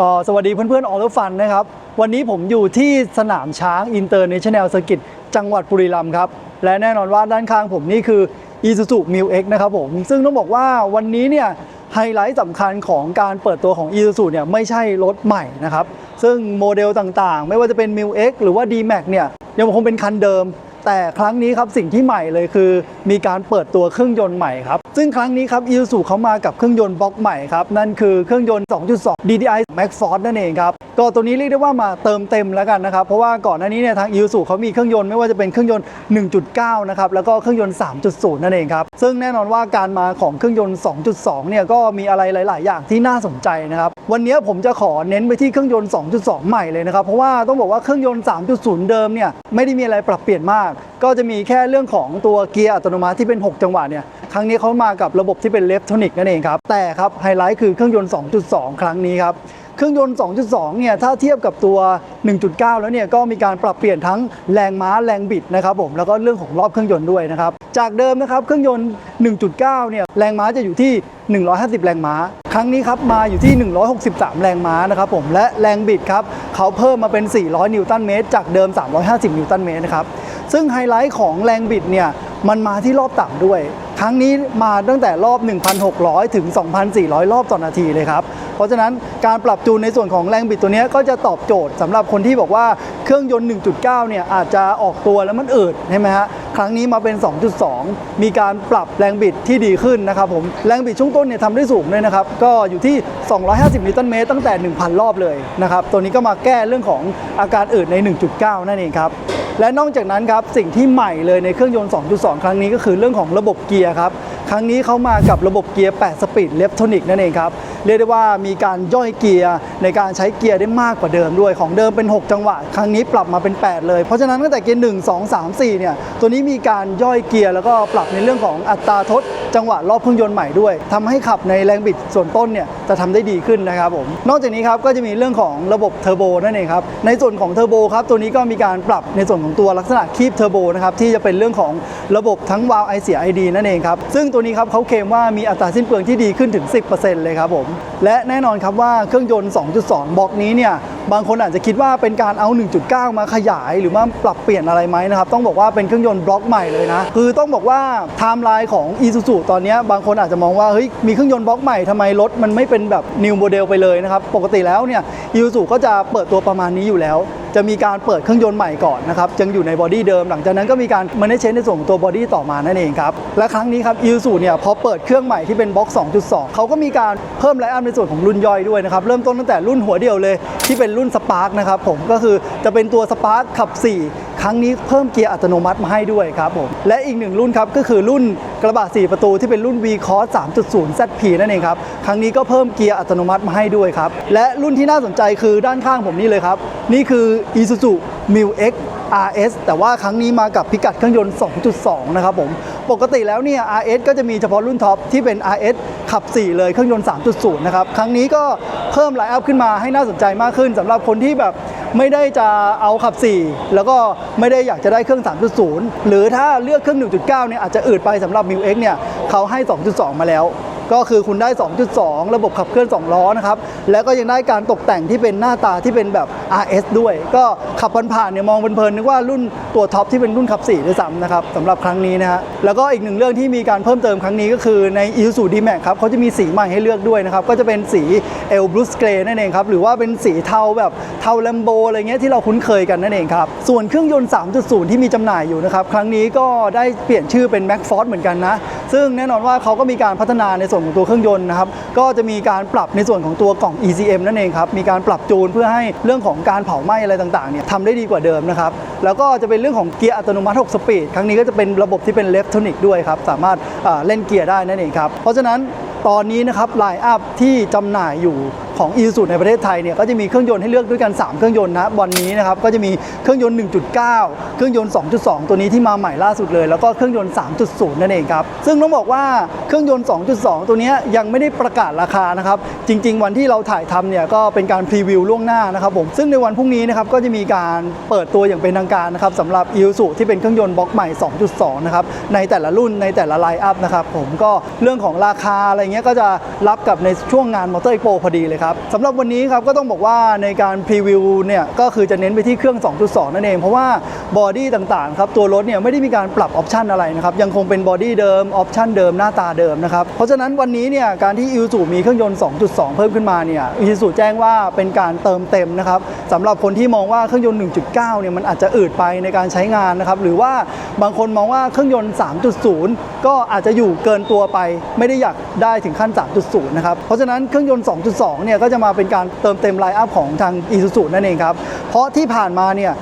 ก็สวัสดีเพื่อนๆออโตฟันนะครับ วันนี้ผมอยู่ที่สนามช้างอินเตอร์เนชั่นแนลเซอร์กิตจังหวัดบุรีรัมย์ครับ และแน่นอนว่าด้านข้างผมนี่คือ Isuzu m i l X นะครับผม ซึ่งต้องบอกว่าวันนี้เนี่ยไฮไลท์สำคัญของการเปิดตัวของ Isuzu เนี่ยไม่ใช่รถใหม่นะครับ ซึ่งโมเดลต่างๆ ไม่ว่าจะเป็น m i l X หรือว่า D-Max เนี่ยยังคงเป็นคันเดิม แต่ครั้งนี้ครับสิ่งที่ใหม่เลยคือ มีการเปิดตัวเครื่องยนต์ใหม่ครับ ซึ่งครั้งนี้ครับ Isuzu เขามากับเครื่องยนต์บล็อกใหม่ครับ นั่นคือเครื่องยนต์ 2.2 DDI Max Force นั่นเองครับ ก็ตัวนี้เรียกได้ว่ามาเติมเต็มแล้วกันนะครับ เพราะว่าก่อนหน้านี้เนี่ยทาง Isuzu เขามีเครื่องยนต์ไม่ว่าจะเป็นเครื่องยนต์ 1.9 นะครับ แล้วก็เครื่องยนต์ 3.0 นั่นเองครับ ซึ่งแน่นอนว่าการมาของเครื่องยนต์ 2.2 เนี่ยก็มีอะไรหลาย ๆ อย่างที่น่าสนใจนะครับ วันนี้ผมจะขอเน้นไปที่เครื่องยนต์ 2.2 ใหม่เลยนะครับ เพราะว่าต้องบอกว่าเครื่องยนต์ 3.0 เดิมเนี่ยไม่ได้มีอะไรปรับเปลี่ยนมากก็จะมีแค่เรื่องของตัวเกียร์อัตโนมัติที่เป็น 6 จังหวะเนี่ยครั้งนี้เขามากับระบบที่เป็นเลฟทอนิกนั่นเองครับ แต่ครับไฮไลท์คือเครื่องยนต์ 2.2 ครั้งนี้ครับเครื่องยนต์ 2.2 เนี่ย ถ้าเทียบกับตัว 1.9 แล้วเนี่ย ก็มีการปรับเปลี่ยนทั้งแรงม้าแรงบิดนะครับผม แล้วก็เรื่องของรอบเครื่องยนต์ด้วยนะครับ จากเดิมนะครับ เครื่องยนต์ 1.9 เนี่ย แรงม้าจะอยู่ที่ 150 แรงม้า ครั้งนี้ครับ มาอยู่ที่ 163 แรงม้านะครับผม และแรงบิดครับ เขาเพิ่มมาเป็น 400 นิวตันเมตร จากเดิม 350 นิวตันเมตรนะครับ ซึ่งไฮไลท์ของแรงบิดเนี่ยมันมาที่รอบต่ำด้วย ครั้งนี้มาตั้งแต่รอบ 1,600 ถึง 2,400 รอบต่อนาทีเลยครับ เพราะฉะนั้นการปรับจูนในส่วนของแรงบิดตัวนี้ก็จะตอบโจทย์สำหรับคนที่บอกว่าเครื่องยนต์ 1.9 เนี่ยอาจจะออกตัวแล้วมันอืดใช่ไหมฮะ ครั้งนี้มาเป็น 2.2 มีการปรับแรงบิดที่ดีขึ้นนะครับผม แรงบิดช่วงต้นเนี่ยทำได้สูงด้วยนะครับ ก็อยู่ที่ 250 นิวตันเมตรตั้งแต่ 1,000 รอบเลยนะครับ ตัวนี้ก็มาแก้เรื่องของอาการอืดใน 1.9 นั่นเองครับ และนอกจากนั้นครับสิ่งที่ใหม่เลยในเครื่องยนต์ 2.2 ครั้งนี้ก็คือเรื่องของระบบเกียร์ครับครั้งนี้เขามากับระบบเกียร์ 8 สปีดเลฟโทนิกนั่นเองครับ เรียกได้ว่ามีการย่อยเกียร์ในการใช้เกียร์ได้มากกว่าเดิมด้วย ของเดิมเป็น 6 จังหวะ ครั้งนี้ปรับมาเป็น 8 เลย เพราะฉะนั้นตั้งแต่เกียร์ 1 2 3 4 เนี่ย ตัวนี้มีการย่อยเกียร์แล้วก็ปรับในเรื่องของอัตราทด จังหวะรอบเครื่องยนต์ใหม่ด้วยทำให้ขับในแรงบิดส่วนต้นเนี่ยจะทำได้ดีขึ้นนะครับผมนอกจากนี้ครับก็จะมีเรื่องของระบบเทอร์โบนั่นเองครับในส่วนของเทอร์โบครับตัวนี้ก็มีการปรับในส่วนของตัวลักษณะคีบเทอร์โบนะครับที่จะเป็นเรื่องของระบบทั้งวาล์วไอเสียไอดีนั่นเองครับซึ่งตัวนี้ครับเขาเคลมว่ามีอัตราสิ้นเปลืองที่ดีขึ้นถึง 10%เลยครับผมและแน่นอนครับว่าเครื่องยนต์ 2.2 บล็อกนี้เนี่ย บางคนอาจจะคิดว่าเป็นการเอา 1.9 มาขยายหรือว่าปรับเปลี่ยนอะไรไหมนะครับ ต้องบอกว่าเป็นเครื่องยนต์บล็อกใหม่เลยนะ คือต้องบอกว่าไทม์ไลน์ของ Isuzu ตอนนี้บางคนอาจจะมองว่าเฮ้ยมีเครื่องยนต์บล็อกใหม่ทำไมรถมันไม่เป็นแบบ New Model ไปเลยนะครับ ปกติแล้วเนี่ย Isuzu ก็จะเปิดตัวประมาณนี้อยู่แล้ว จะมีการเปิดเครื่องยนต์ใหม่ก่อนนะครับยังอยู่ในบอดี้เดิม หลังจากนั้นก็มีการมันได้เชนในส่วนของตัวบอดี้ต่อมานั่นเองครับและครั้งนี้ครับอีซูเนี่ยพอเปิดเครื่องใหม่ที่เป็นบล็อก 2.2 เขาก็มีการเพิ่มไลอัพในส่วนของรุ่นย่อยด้วยนะครับเริ่มต้นตั้งแต่รุ่นหัวเดียวเลยที่เป็นรุ่นสปาร์กนะครับผมก็คือจะเป็นตัวสปาร์กขับ 4 รั้งนี้เพิ่มเกียร์อัตโนมัติมาให้ด้วยครับผมและอีกหนึ่งรุ่นครับก็คือรุ่นกระบะ 4 ประตูที่เป็นรุ่น V Cross 3.0 ZP นั่นเองครับครั้งนี้ก็เพิ่มเกียร์อัตโนมัติมาให้ด้วยครับและรุ่นที่น่าสนใจคือด้านข้างผมนี่เลยครับนี่คือ Isuzu m i l X RS แต่ว่าครั้งนี้มากับพิกัดเครื่องยนต์ 2.2 นะครับผม ปกติแล้วเนี่ย RS ก็จะมีเฉพาะรุ่นท็อปที่เป็น RS ขับ 4 เลยเครื่องยนต์ 3.0 นะครับ ครั้งนี้ก็เพิ่มไลน์อัพขึ้นมาให้น่าสนใจมากขึ้นสำหรับคนที่แบบ ไม่ได้จะเอาขับ 4 แล้วก็ไม่ได้อยากจะได้เครื่อง 3.0 หรือถ้าเลือกเครื่อง 1.9 เนี่ยอาจจะอืดไปสำหรับ m i ว X เนี่ยเขาให้ 2.2 มาแล้ว ก็คือคุณได้ 2.2 ระบบขับเคลื่อน 2 ล้อนะครับ แล้วก็ยังได้การตกแต่งที่เป็นหน้าตาที่เป็นแบบ RS ด้วย ก็ขับผ่านๆเนี่ยมองเพลินๆนึกว่ารุ่นตัวท็อปที่เป็นรุ่นขับ4ด้วยซ้ำนะครับสำหรับครั้งนี้นะฮะแล้วก็อีกหนึ่งเรื่องที่มีการเพิ่มเติมครั้งนี้ก็คือใน Isuzu D-Max ครับเขาจะมีสีใหม่ให้เลือกด้วยนะครับก็จะเป็นสี El Blue Grey นั่นเองครับหรือว่าเป็นสีเทาแบบเทาแลมโบอะไรเงี้ยที่เราคุ้นเคยกันนั่นเองครับส่วนเครื่องยนต์ 3.0 ที่มีจำหน่ายอยู่นะครับครั้งนี้ก็ได้เปลี่ยนชื่อเป็น Max Force เหมือนกันนะซึ่งแน่นอนว่าเขาก็มีการพัฒนาในส่วนของตัวเครื่องยนต์นะครับก็จะมีการปรับในส่วนของตัวกล่อง ECM นั่นเองครับมีการปรับจูนเพื่อให้เรื่องของการเผาไหม้อะไรต่างๆเนี่ยทำได้ดีกว่าเดิมนะครับแล้วก็จะเป็นเรื่องของเกียร์อัตโนมัติ 6 สปีด ครั้งนี้ก็จะเป็นระบบที่เป็นเลฟโทนิกด้วยครับสามารถเล่นเกียร์ได้นั่นเองครับเพราะฉะนั้นตอนนี้นะครับไลน์อัพที่จำหน่ายอยู่ ของ e ี u ในประเทศไทยเนี่ยก็จะมีเครื่องยนต์ให้เลือกด้วยกัน 3 เครื่องยนต์นะวันนี้นะครับก็จะมีเครื่องยนต์ 1.9 เครื่องยนต์ 2.2 ตัวนี้ที่มาใหม่ล่าสุดเลย แล้วก็เครื่องยนต์ 3.0 นั่นเองครับ ซึ่งต้องบอกว่าเครื่องยนต์ 2.2 ตัวนี้ยังไม่ได้ประกาศราคานะครับจริง ๆ วันที่เราถ่ายทำเนี่ยก็เป็นการพรีวิวล่วงหน้านะครับผมซึ่งในวันพรุ่งนี้นะครับก็จะมีการเปิดตัวอย่างเป็นทางการนะครับสำหรับ e ี u ที่เป็นเครื่องยนต์บล็อกใหม่ 2.2 นะครับในแต่ละรุ่นในแต่ละไลน์อัพนะครับผมก็เรื่องของราคาอะไรเงี้ยก็จะรับกับในช่วงงานมอเตอร์ p อ p พอดีเลยครับครับสำหรับวันนี้ครับก็ต้องบอกว่าในการพรีวิวเนี่ยก็คือจะเน้นไปที่เครื่อง 2.2 นั่นเอง เพราะว่าบอดี้ต่างๆครับตัวรถเนี่ยไม่ได้มีการปรับออปชันอะไรนะครับยังคงเป็นบอดี้เดิมออปชันเดิมหน้าตาเดิมนะครับเพราะฉะนั้นวันนี้เนี่ยการที่อิ s ูมีเครื่องยนต์ 2.2 เพิ่มขึ้นมาเนี่ยอิ s ูแจ้งว่าเป็นการเติมเต็มนะครับสำหรับคนที่มองว่าเครื่องยนต์ 1.9 เนี่ยมันอาจจะอืดไปในการใช้งานนะครับหรือว่าบางคนมองว่าเครื่องยนต์ 3.0 ก็อาจจะอยู่เกินตัวไป ไม่ได้อยากได้ถึงขั้น 3.0 นะครับเพราะฉะนั้นเครื่องยนต์ 2.2 เนี่ยก็จะมาเป็นการเติมเต็มไลน์อัพของทาง i s u z u นั่นเองครับ เพราะที่ผ่านมาเนี่ย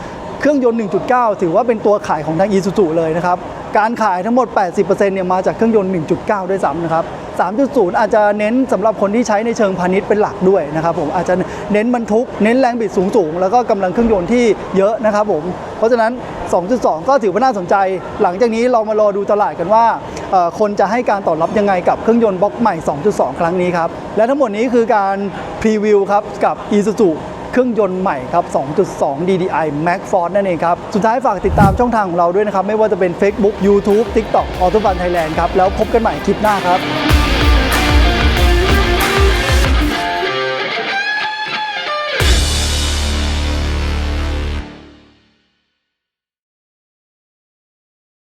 เครื่องยนต์ 1.9 ถือว่าเป็นตัวขายของทาง Isuzu เลยนะครับ การขายทั้งหมด 80%เนี่ยมาจากเครื่องยนต์ 1.9 ด้วยซ้ำนะครับ 3.0 อาจจะเน้นสำหรับคนที่ใช้ในเชิงพาณิชย์เป็นหลักด้วยนะครับผมอาจจะเน้นบรรทุก เน้นแรงบิดสูงๆแล้วก็กำลังเครื่องยนต์ที่เยอะนะครับผมเพราะฉะนั้น 2.2 ก็ถือว่าน่าสนใจ หลังจากนี้เรามารอดูตลาดกันว่า คนจะให้การตอบรับยังไงกับเครื่องยนต์บล็อกใหม่ 2.2 ครั้งนี้ครับ และทั้งหมดนี้คือการพรีวิวครับกับ Isuzu เครื่องยนต์ใหม่ครับ 2.2 DDI Max Force นั่นเองครับ สุดท้ายฝากติดตามช่องทางของเราด้วยนะครับ ไม่ว่าจะเป็น Facebook YouTube TikTok Autobahn Thailand ครับ แล้วพบกันใหม่คลิปหน้าครับ